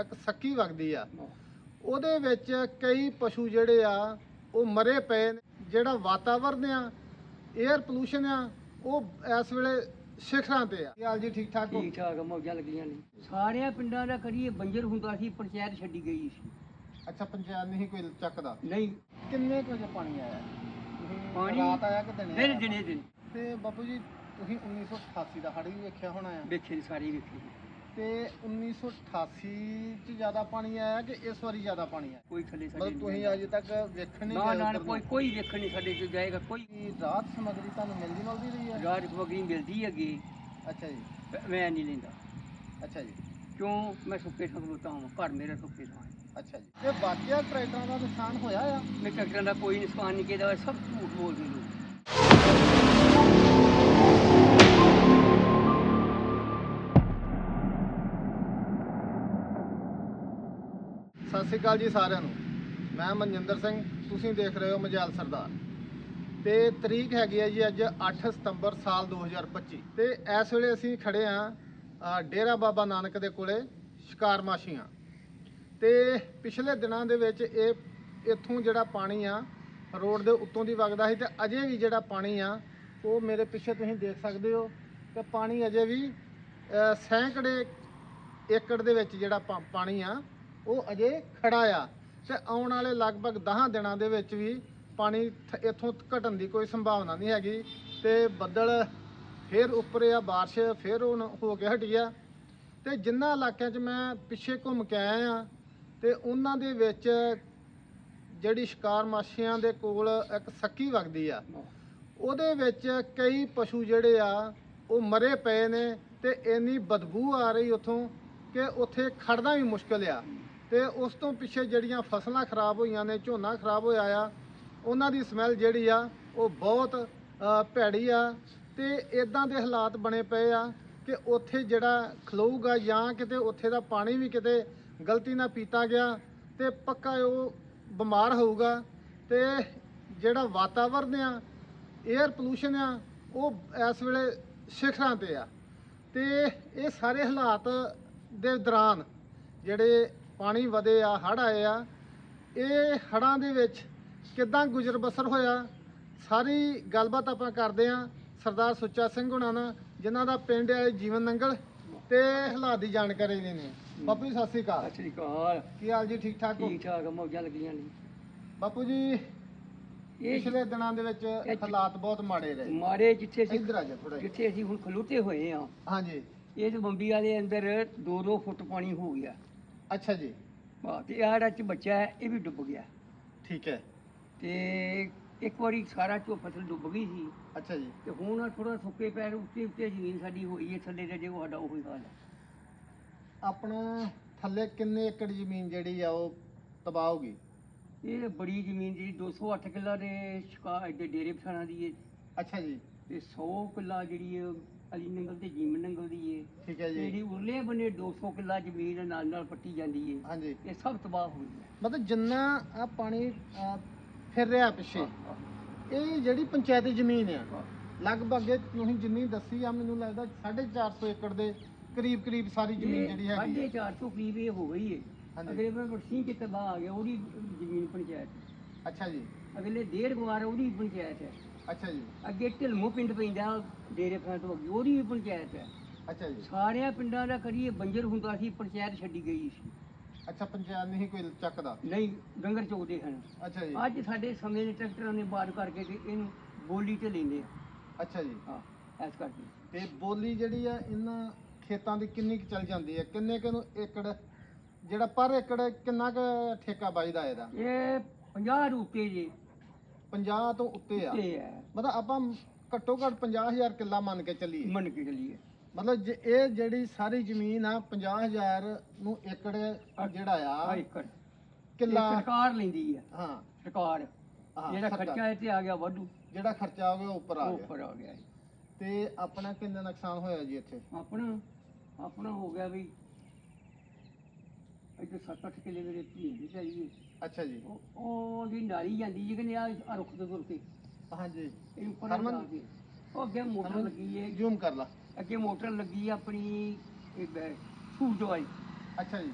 ਇੱਕ ਸੱਕੀ ਵਗਦੀ ਆ। ਉਹਦੇ ਵਿੱਚ ਕਈ ਪਸ਼ੂ ਜਿਹੜੇ ਆ ਉਹ ਮਰੇ ਪਏ ਨੇ। ਜਿਹੜਾ ਵਾਤਾਵਰਨ ਆ 에ਅਰ ਪੋਲੂਸ਼ਨ ਆ ਉਹ ਇਸ ਵੇਲੇ ਸਿਖਰਾਂ ਤੇ ਆ। ਹਾਲ ਜੀ ਠੀਕ ਠਾਕ ਠੀਕ ਠਾਕ ਮੌਜਾਂ ਲੱਗੀਆਂ ਨੇ। ਸਾਰਿਆਂ ਪਿੰਡਾਂ ਦਾ ਕਰੀਏ ਬੰਜਰ ਹੁੰਦਾ ਸੀ ਪੰਚਾਇਤ ਛੱਡੀ ਗਈ ਸੀ। ਅੱਛਾ ਪੰਚਾਇਤ ਨਹੀਂ ਕੋਈ ਚੱਕਦਾ? ਨਹੀਂ। ਕਿੰਨੇ ਕੁ ਵਜੇ ਪਾਣੀ ਆਇਆ? ਪਾਣੀ ਰਾਤ ਆਇਆ ਕਿ ਦਿਨੇ ਦਿਨ? ਦਿਨੇ ਤੇ ਬਾਪੂ ਜੀ ਤੁਸੀਂ 1988 ਦਾ ਹੜ੍ਹ ਵੀ ਵੇਖਿਆ ਹੋਣਾ ਆ? ਵੇਖੇ ਸਾਰੀ ਵੇਖੀ। ਤੇ 1988 ਚ ਜ਼ਿਆਦਾ ਪਾਣੀ ਆਇਆ ਕਿ ਇਸ ਵਾਰੀ ਜ਼ਿਆਦਾ ਪਾਣੀ ਆਇਆ? ਕੋਈ ਥੱਲੇ ਸਾਡੇ ਮਤਲਬ ਤੁਸੀਂ ਅਜੇ ਤੱਕ ਵੇਖਣ ਨਹੀਂ ਨਾ ਗਏ ਨਾ ਉੱਧਰ ਕੋਈ ਨੂੰ। ਕੋਈ ਵੇਖਣ ਨਹੀਂ ਸਾਡੇ ਚ ਜਾਏਗਾ ਕੋਈ ਕੀ ਰਾਤ ਸਮਗਰੀ ਤੁਹਾਨੂੰ ਮਿਲਦੀ ਮਿਲਦੀ ਰਹੀ ਹੈ? ਰਾਜ ਸਮਗਰੀ ਮਿਲਦੀ ਹੈਗੀ। ਅੱਛਾ ਜੀ। ਮੈਂ ਨਹੀਂ ਲੈਂਦਾ। ਅੱਛਾ ਜੀ। ਕਿਉਂ? ਮੈਂ ਸੁੱਕੇ ਸੰਗਲੂਤਾ ਹਾਂ ਘਰ ਮੇਰਾ ਸੁੱਕੇ ਥਾਂ ਹੈ। ਅੱਛਾ ਜੀ। ਤੇ ਵਾਕਿਆ ਟਰੈਕਟਰਾਂ ਦਾ ਨੁਕਸਾਨ ਹੋਇਆ ਆ? ਮੈਂ ਟਰੈਕਟਰਾਂ ਦਾ ਕੋਈ ਨੁਕਸਾਨ ਨਹੀਂ ਕੀਤਾ ਸਭ ਝੂਠ ਬੋਲਦੇ ਲੋਕ ਸ਼੍ਰੀ ਅਕਾਲ ਜੀ ਸਾਰਿਆਂ ਨੂੰ। ਮੈਂ ਮਨਜਿੰਦਰ ਸਿੰਘ, ਤੁਸੀਂ ਦੇਖ ਰਹੇ ਹੋ ਮਜਾਲ ਸਰਦਾਰ। ਤੇ ਤਰੀਕ ਹੈਗੀ ਹੈ ਜੀ ਅੱਜ 8 ਸਤੰਬਰ ਸਾਲ 2025 ਤੇ ਇਸ ਵੇਲੇ ਅਸੀਂ ਖੜੇ ਆ ਡੇਰਾ ਬਾਬਾ ਨਾਨਕ ਦੇ ਕੋਲੇ, ਸ਼ਿਕਾਰ ਮਾਸ਼ੀਆਂ। ਤੇ ਪਿਛਲੇ ਦਿਨਾਂ ਦੇ ਵਿੱਚ ਇਹ ਇੱਥੋਂ ਜਿਹੜਾ ਪਾਣੀ ਆ, ਰੋਡ ਦੇ ਉੱਤੋਂ ਦੀ ਵਗਦਾ ਸੀ ਤੇ ਅਜੇ ਵੀ ਜਿਹੜਾ ਪਾਣੀ ਆ, ਉਹ ਮੇਰੇ ਪਿੱਛੇ ਤੁਸੀਂ ਦੇਖ ਸਕਦੇ ਹੋ ਕਿ ਪਾਣੀ ਅਜੇ ਵੀ ਸੈਂਕੜੇ ਏਕੜ ਦੇ ਵਿੱਚ ਜਿਹੜਾ ਪਾ- ਪਾਣੀ ਆ ਉਹ ਅਜੇ ਖੜਾ ਆ ਤੇ ਆਉਣ ਵਾਲੇ ਲਗਭਗ 10 ਦਿਨਾਂ ਦੇ ਵਿੱਚ ਵੀ ਪਾਣੀ ਥ- ਇੱਥੋਂ ਘਟਣ ਦੀ ਕੋਈ ਸੰਭਾਵਨਾ ਨਹੀਂ ਹੈਗੀ ਤੇ ਬੱਦਲ ਫੇਰ ਉੱਪਰ ਆ بارش ਫੇਰ ਹੁਣ ਹੋ ਕੇ ਹਟੀ ਆ ਤੇ ਜਿੰਨਾ ਇਲਾਕਿਆਂ 'ਚ ਮੈਂ ਪਿੱਛੇ ਘੁੰਮ ਕੇ ਆਇਆ ਆ ਤੇ ਉਹਨਾਂ ਦੇ ਵਿੱਚ ਜਿਹੜੀ ਸ਼ਿਕਾਰ ਮਾਛੀਆਂ ਦੇ ਕੋਲ ਇੱਕ ਸੱਕੀ ਵਗਦੀ ਆ ਉਹਦੇ ਵਿੱਚ ਕਈ ਪਸ਼ੂ ਜਿਹੜੇ ਆ ਉਹ ਮਰੇ ਪਏ ਨੇ ਤੇ ਇੰਨੀ ਬਦਬੂ ਆ ਰਹੀ ਉਥੋਂ ਕਿ ਉੱਥੇ ਖੜਨਾ ਵੀ ਮੁਸ਼ਕਲ ਆ ਤੇ ਉਸ ਤੋਂ ਪਿੱਛੇ ਜਿਹੜੀਆਂ ਫਸਲਾਂ ਖਰਾਬ ਹੋਈਆਂ ਨੇ, ਝੋਨਾ ਖਰਾਬ ਹੋਇਆ ਆ, ਉਹਨਾਂ ਦੀ ਸਮੈਲ ਜਿਹੜੀ ਆ, ਉਹ ਬਹੁਤ ਭੈੜੀ ਆ ਤੇ ਇਦਾਂ ਦੇ ਹਾਲਾਤ ਬਣੇ ਪਏ ਆ ਕਿ ਉੱਥੇ ਜਿਹੜਾ ਖਲੋਊਗਾ ਜਾਂ ਕਿਤੇ ਉੱਥੇ ਦਾ ਪਾਣੀ ਵੀ ਕਿਤੇ ਗਲਤੀ ਨਾਲ ਪੀਤਾ ਗਿਆ ਤੇ ਪੱਕਾ ਉਹ ਬਿਮਾਰ ਹੋਊਗਾ ਤੇ ਜਿਹੜਾ ਵਾਤਾਵਰਨ ਆ 에ਅਰ ਪੋਲੂਸ਼ਨ ਆ, ਉਹ ਇਸ ਵੇਲੇ ਸਿਖਰਾਂ ਤੇ ਆ ਤੇ ਇਹ ਸਾਰੇ ਹਾਲਾਤ ਦੇ ਦੌਰਾਨ ਜਿਹੜੇ ਪਾਣੀ ਵਧੇ ਆ ਹੜ੍ਹ ਆਏ ਆ ਇਹ ਹੜ੍ਹਾਂ ਦੇ ਵਿੱਚ ਕਿੱਦਾਂ ਗੁਜ਼ਰ ਬਸਰ ਹੋਇਆ? ਸਾਰੀ ਗੱਲਬਾਤ ਆਪਾਂ ਕਰਦੇ ਆ ਸਰਦਾਰ ਸੁੱਚਾ ਸਿੰਘ ਹੁਣਾਂ ਨਾਲ ਜਿਨ੍ਹਾਂ ਦਾ ਪਿੰਡ ਹੈ ਜੀਵਨ ਨੰਗਲ ਤੇ ਹਾਲਾਤ ਦੀ ਜਾਣਕਾਰੀ ਦੇਣੇ ਬਾਪੂ ਜੀ ਸਤਿ ਸ੍ਰੀ ਅਕਾਲ। ਸਤਿ ਸ੍ਰੀ ਅਕਾਲ। ਕੀ ਹਾਲ ਜੀ ਠੀਕ ਠਾਕ ਹੋ? ਠੀਕ ਠਾਕ ਮੌਜਾਂ ਲੱਗੀਆਂ ਨੇ। ਬਾਪੂ ਜੀ ਪਿਛਲੇ ਦਿਨਾਂ ਦੇ ਵਿੱਚ ਹਾਲਾਤ ਬਹੁਤ ਮਾੜੇ ਰਹੇ। ਮਾਰੇ ਜਿੱਥੇ ਅਸੀਂ ਇੱਧਰ ਆ ਜਾ ਥੋੜਾ ਜਿੱਥੇ ਅਸੀਂ ਹੁਣ ਖਲੋਤੇ ਹੋਏ ਆ ਹਾਂਜੀ। ਇਹ ਤੇ ਬੰਬੀ ਵਾਲੇ ਅੰਦਰ 2-2 ਫੁੱਟ ਪਾਣੀ ਹੋ ਗਿਆ। ਅੱਛਾ ਜੀ। ਵਾਹ ਤੇ ਜਿਹੜਾ ਚ ਬੱਚਾ ਹੈ ਇਹ ਵੀ ਡੁੱਬ ਗਿਆ। ਠੀਕ ਹੈ। ਤੇ ਇੱਕ ਵਾਰੀ ਸਾਰਾ ਚੋ ਫਸਲ ਡੁੱਬ ਗਈ ਸੀ। ਅੱਛਾ ਜੀ। ਤੇ ਹੁਣ ਥੋੜਾ ਸੁੱਕੇ ਪੈਰ ਉੱਤੇ ਉੱਤੇ ਜ਼ਮੀਨ ਸਾਡੀ ਹੋਈ ਹੈ ਥੱਲੇ ਤੇ ਜੇ ਉਹ ਸਾਡਾ ਉਹੀ ਹਾਲ ਹੈ। ਆਪਣਾ ਥੱਲੇ ਕਿੰਨੇ ਏਕੜ ਜ਼ਮੀਨ ਜਿਹੜੀ ਆ ਉਹ ਤਬਾਹ ਹੋ ਗਈ ਇਹ ਬੜੀ ਜ਼ਮੀਨ ਜਿਹੜੀ 208 ਕਿੱਲਾ ਦੇ ਸ਼ਿਕਾਰ ਦੇ ਡੇਰੇ ਪਛਾਣਾ ਦੀ ਹੈ। ਅੱਛਾ ਜੀ। ਤੇ 100 ਕਿੱਲਾ ਜਿਹੜੀ ਹੈ ਅਲੀ ਨੰਗਲ ਤੇ ਜੀਮਨ ਨੰਗਲ ਦੀ ਹੈ ਠੀਕ ਹੈ ਜੀ। ਜਿਹੜੀ ਉਰਲੇ ਬੰਨੇ 200 ਕਿੱਲਾ ਜ਼ਮੀਨ ਨਾਲ ਨਾਲ ਪੱਟੀ ਜਾਂਦੀ ਹੈ ਹਾਂਜੀ। ਇਹ ਸਭ ਤਬਾਹ ਹੈ ਮਤਲਬ ਜਿੰਨਾ ਆ ਪਾਣੀ ਅਹ, ਫਿਰ ਰਿਹਾ ਪਿੱਛੇ ਇਹ ਜਿਹੜੀ ਪੰਚਾਇਤੀ ਜ਼ਮੀਨ ਆ ਲਗਭਗ ਇਹ ਤੁਸੀਂ ਜਿੰਨੀ ਦੱਸੀ ਆ ਮੈਨੂੰ ਲੱਗਦਾ 450 ਏਕੜ ਦੇ ਕਰੀਬ ਕਰੀਬ ਸਾਰੀ ਜ਼ਮੀਨ ਜਿਹੜੀ ਹੈਗੀ ਆ। ਚਾਰ ਤੋਂ ਕਰੀਬ ਇਹ ਹੋ ਗਈ ਹੈ ਹਾਂਜੀ। ਅਗਲੇ ਵਾਰ ਸਿੰਘ ਕਿਤੇ ਤਬਾਹ ਆ ਗਿਆ ਉਹਦੀ ਜ਼ਮੀਨ ਪੰਚਾਇਤ। ਅੱਛਾ ਜੀ। ਅਗਲੇ ਡੇਢ ਗੁਆਰ ਉਹਦੀ ਪੰਚਾਇਤ ਹੈ। ਅੱਛਾ ਜੀ। ਅੱਗੇ ਢਿਲਮੋ ਪਿੰਡ ਪੈਂਦਾ ਡੇਰੇ ਖਾਂ ਤੋਂ ਅੱਗੇ ਉਹਦੀ ਵੀ ਪੰਚਾਇਤ ਹੈ। ਅੱਛਾ ਜੀ। ਸਾਰਿਆਂ ਪਿੰਡਾਂ ਦਾ ਕਰੀਏ ਬੰਜਰ ਹੁੰਦਾ ਸੀ ਪੰਚਾਇਤ ਛੱਡੀ ਗਈ ਸੀ। ਅੱਛਾ ਪੰਚਾਇਤ ਨਹੀਂ ਕੋਈ ਚੱਕਦਾ? ਨਹੀਂ ਡੰਗਰ ਚੋਦੇ ਹਨ। ਅੱਛਾ ਜੀ। ਅੱਜ ਸਾਡੇ ਸਮੇਂ ਦੇ ਟਰੈਕਟਰਾਂ ਨੇ ਬਾੜ ਕਰਕੇ ਤੇ ਇਹਨੂੰ ਬੋਲੀ ਤੇ ਲੈਂਦੇ ਆ। ਅੱਛਾ ਜੀ। ਹਾਂ ਐਸ ਕਰਕੇ। ਤੇ ਬੋਲੀ ਜਿਹੜੀ ਆ ਇਹਨਾਂ ਖੇਤਾਂ ਦੀ ਕਿੰਨੀ ਕੁ ਚੱਲ ਜਾਂਦੀ ਹੈ? ਕਿੰਨੇ ਕੁ ਨੂੰ ਏਕੜ ਜਿਹੜਾ ਪਰ ਏਕੜ ਕਿੰਨਾ ਕੁ ਠੇਕਾ ਬਾਈਦਾ ਇਹਦਾ? ਇਹ 50 ਰੁਪਏ ਜੇ। 50 ਤੋਂ ਉੱਤੇ ਆ। ਤੇ ਹੈ ਮਤਲਬ ਆਪਾਂ ਘੱਟੋ ਘੱਟ 50000 ਕਿੱਲਾ ਮੰਨ ਕੇ ਚੱਲੀਏ। ਮੰਨ ਕੇ ਚੱਲੀਏ। ਮਤਲਬ ਜੇ ਇਹ ਜਿਹੜੀ ਸਾਰੀ ਜ਼ਮੀਨ ਆ 50000 ਨੂੰ ਏਕੜ ਜਿਹੜਾ ਆ ਆ ਏਕੜ। ਕਿੱਲਾ ਇਹ ਸਰਕਾਰ ਲੈਂਦੀ ਆ। ਹਾਂ। ਸਰਕਾਰ। ਹਾਂ, ਜਿਹੜਾ ਸਰਕਾਰ। ਖਰਚਾ ਇਹ ਤੇ ਆ ਗਿਆ ਵਾਧੂ। ਜਿਹੜਾ ਖਰਚਾ ਹੋ ਗਿਆ ਉਹ ਉੱਪਰ ਆ ਉਹ ਗਿਆ। ਉੱਪਰ ਆ ਗਿਆ ਜੀ। ਤੇ ਆਪਣਾ ਕਿੰਨਾ ਨੁਕਸਾਨ ਹੋਇਆ ਜੀ ਇੱਥੇ? ਆਪਣਾ ਆਪਣਾ ਹੋ ਗਿਆ ਵੀ ਇੱਥੇ 7-8 ਕਿੱਲੇ ਦੇ ਰੇਤੀ ਹੁੰਦੀ ਚਾਹੀਦੀ ਅੱਛਾ ਜੀ। ਉਹ ਉਹ ਦੀ ਨਾਲੀ ਜਾਂਦੀ ਜੀ ਆ ਰੁੱਖ ਤੋਂ ਤੁਰ ਕੇ। ਹਾਂਜੀ। ਇਹ ਉੱਪਰ ਹਰਮਨ? ਜਾ ਕੇ। ਉਹ ਅੱਗੇ ਮੋਟਰ ਹਰਮਨ? ਲੱਗੀ ਏ। ਜ਼ੂਮ ਕਰ ਲਾ। ਅੱਗੇ ਮੋਟਰ ਲੱਗੀ ਆ ਆਪਣੀ ਇਹ ਬੈ- ਸੂਰਜ ਵਾਲੀ। ਅੱਛਾ ਜੀ।